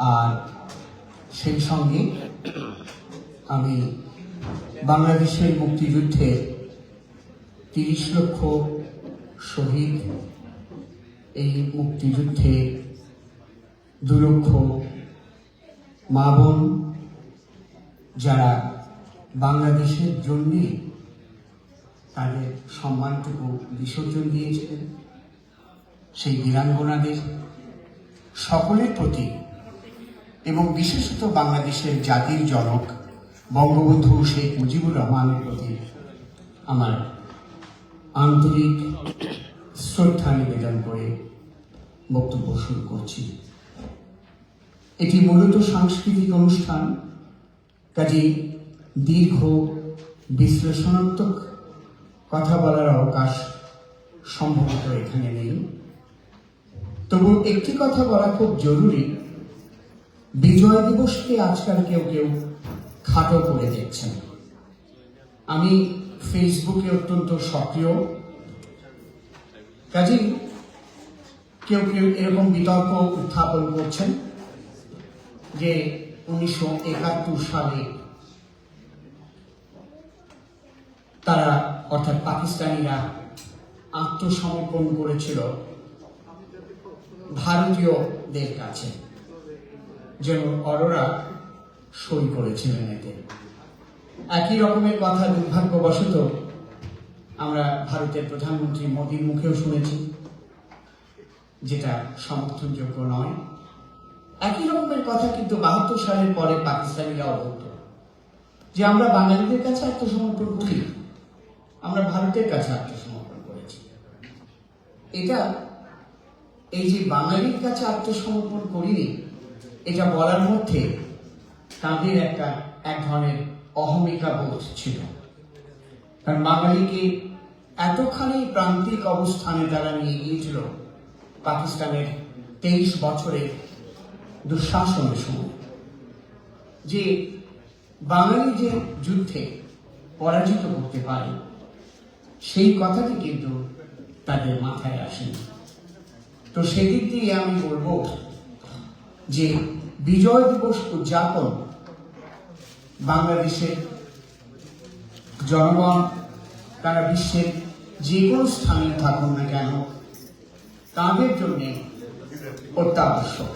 আর সেই সঙ্গে আমি বাংলাদেশের মুক্তিযুদ্ধে তিরিশ লক্ষ শহীদ, এই মুক্তিযুদ্ধে দু লক্ষ মা বোন যারা বাংলাদেশের জন্যে তাদের সম্মানটুকু বিসর্জন দিয়েছিলেন। সেই বীরাঙ্গনাদের সকলের প্রতি এবং বিশেষত বাংলাদেশের জাতির জনক বঙ্গবন্ধু শেখ মুজিবুর রহমানের প্রতি আমার আন্তরিক শ্রদ্ধা নিবেদন করে বক্তব্য শুরু করছি। এটি মূলত সাংস্কৃতিক অনুষ্ঠান, কাজেই দীর্ঘ বিশ্লেষণাত্মক কথা বলার অবকাশ সম্ভবত এখানে নেই। তবু একটি কথা বলা খুব জরুরি বিজয় দিবসকে আজকাল কেউ কেউ খাটো করে দেখছেন। আমি ফেসবুকে অত্যন্ত সক্রিয়। কাজেই কেউ কেউ এরকম বিতর্ক উত্থাপন করছেন যে উনিশশো একাত্তর সালে তারা, অর্থাৎ পাকিস্তানিরা আত্মসমর্পণ করেছিল ভারতীয়দের কাছে। যেন অরোরা সই করেছিলেন এতে। একই রকমের কথা দুর্ভাগ্যবশত আমরা ভারতের প্রধানমন্ত্রী মোদীর মুখেও শুনেছি, যেটা সমর্থনযোগ্য নয়। একই রকমের কথা কিন্তু বাহাত্তর সালের পরে পাকিস্তানিরাও বলতো যে আমরা বাঙালিদের কাছে আত্মসমর্পণ করি আমরা ভারতের কাছে আত্মসমর্পণ করেছি। এটা এই যে বাঙালির কাছে আত্মসমর্পণ করিনি এটা বলার মধ্যে তাদের একটা, এক ধরনের অহমিকা বোধ ছিল। কারণ বাঙালিকে এতখানি প্রান্তিক অবস্থানে তারা নিয়ে গিয়েছিল পাকিস্তানের তেইশ বছরের দুঃশাসনের সময়। যে বাঙালি যে যুদ্ধে পরাজিত করতে পারে, সেই কথাটি কিন্তু তাদের মাথায় আসেনি। তো সেদিক দিয়ে আমি বলব যে বিজয় দিবস উদযাপন বাংলাদেশের জনগণ তারা বিশ্বের যে কোনো স্থানে থাকুন না কেন, তাদের জন্য অত্যাবশ্যক।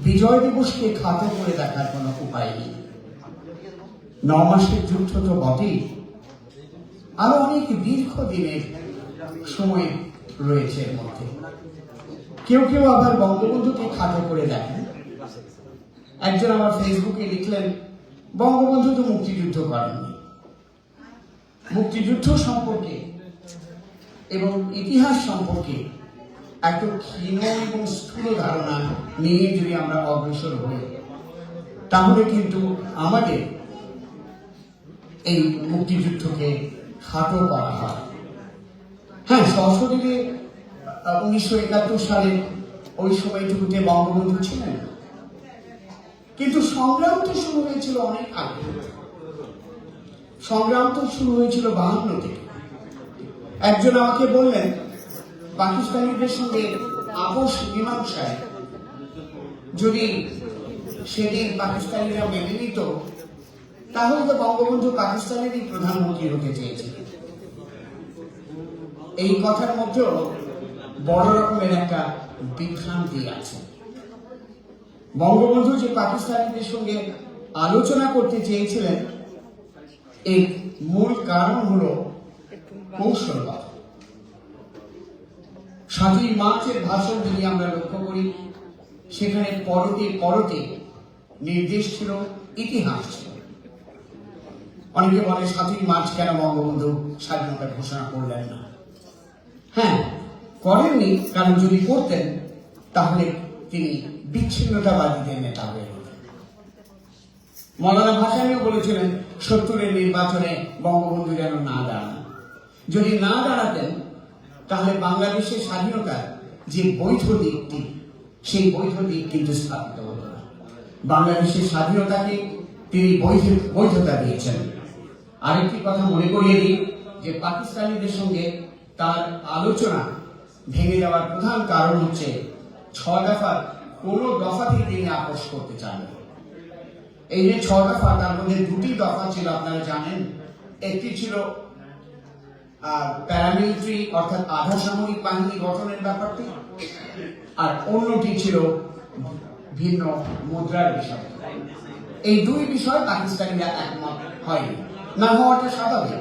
বিজয় দিবসকে খাটো করে দেখার কোনো উপায় নেই। ন মাসের যুদ্ধ তো বটেই। আরও অনেক দীর্ঘ দিনের সময় রয়েছে এর মধ্যে। কেউ কেউ আবার বঙ্গবন্ধুকে খাটো করে দেখেন। একজন আমার ফেসবুকে লিখলেন, বঙ্গবন্ধু তো মুক্তিযুদ্ধ করেননি মুক্তিযুদ্ধ সম্পর্কে এবং ইতিহাস সম্পর্কে এত ক্ষীণ এবং স্থূল ধারণা নিয়ে যদি আমরা অগ্রসর হই, তাহলে কিন্তু আমাদের এই মুক্তিযুদ্ধকে খাটো করা হয় হ্যাঁ সশরীরে উনিশশো একাত্তর সালে ওই সময়টুকুতে বঙ্গবন্ধু ছিলেন। কিন্তু সংগ্রাম তো শুরু হয়েছিল অনেক আগে। সংগ্রাম তো শুরু হয়েছিল বাহান্ন থেকে। একজন আমাকে বললেন, পাকিস্তানিদের সঙ্গে আপোষ মীমাংসায় যদি সেদিন পাকিস্তানিরা মেনে নিত, তাহলে তো বঙ্গবন্ধু পাকিস্তানেরই প্রধানমন্ত্রী হতে চেয়েছিলেন এই কথার মধ্যেও বড় রকমের একটা বিভ্রান্তি আছে। বঙ্গবন্ধু যে পাকিস্তানিদের সঙ্গে আলোচনা করতে চেয়েছিলেন, এর মূল কারণ হল কৌশলগত। সাতই মার্চের ভাষণ যদি আমরা লক্ষ্য করি, সেখানে পরতে পরতে নির্দেশ ছিল, ইতিহাস ছিল। অনেকে বলে সাতই মার্চ কেন বঙ্গবন্ধু স্বাধীনতা ঘোষণা করলেন না? হ্যাঁ করেননি, কারণ যদি করতেন, তাহলে তিনি বিচ্ছিন্নতাবাদীদের নেতা হয়ে যেতেন মৌলানা ভাসানিও বলেছিলেন, সত্তরের নির্বাচনে বঙ্গবন্ধু যেন না দাঁড়ান। যদি না দাঁড়াতেন, তাহলে বাংলাদেশের স্বাধীনতার যে বৈধ দিকটি, সেই বৈধ দিক কিন্তু স্থাপিত হতো না। বাংলাদেশের স্বাধীনতাকে তিনি বৈধ, বৈধতা দিয়েছেন। আরেকটি কথা মনে করিয়ে দিই, যে পাকিস্তানিদের সঙ্গে তার আলোচনা ভেঙে যাওয়ার প্রধান কারণ হচ্ছে ছ দফা কোনো দফাতেই তিনি আপোষ করতে চাননি। এই যে ছ দফা, তার মধ্যে দুটি দফা ছিল, আপনারা জানেন। একটি ছিল প্যারামিলিটারি অর্থাৎ আধা সামরিক বাহিনী গঠনের ব্যাপারটি। আর অন্যটি ছিল ভিন্ন মুদ্রার বিষয়। এই দুই বিষয় পাকিস্তানিরা একমত হয়নি। না হওয়াটা স্বাভাবিক।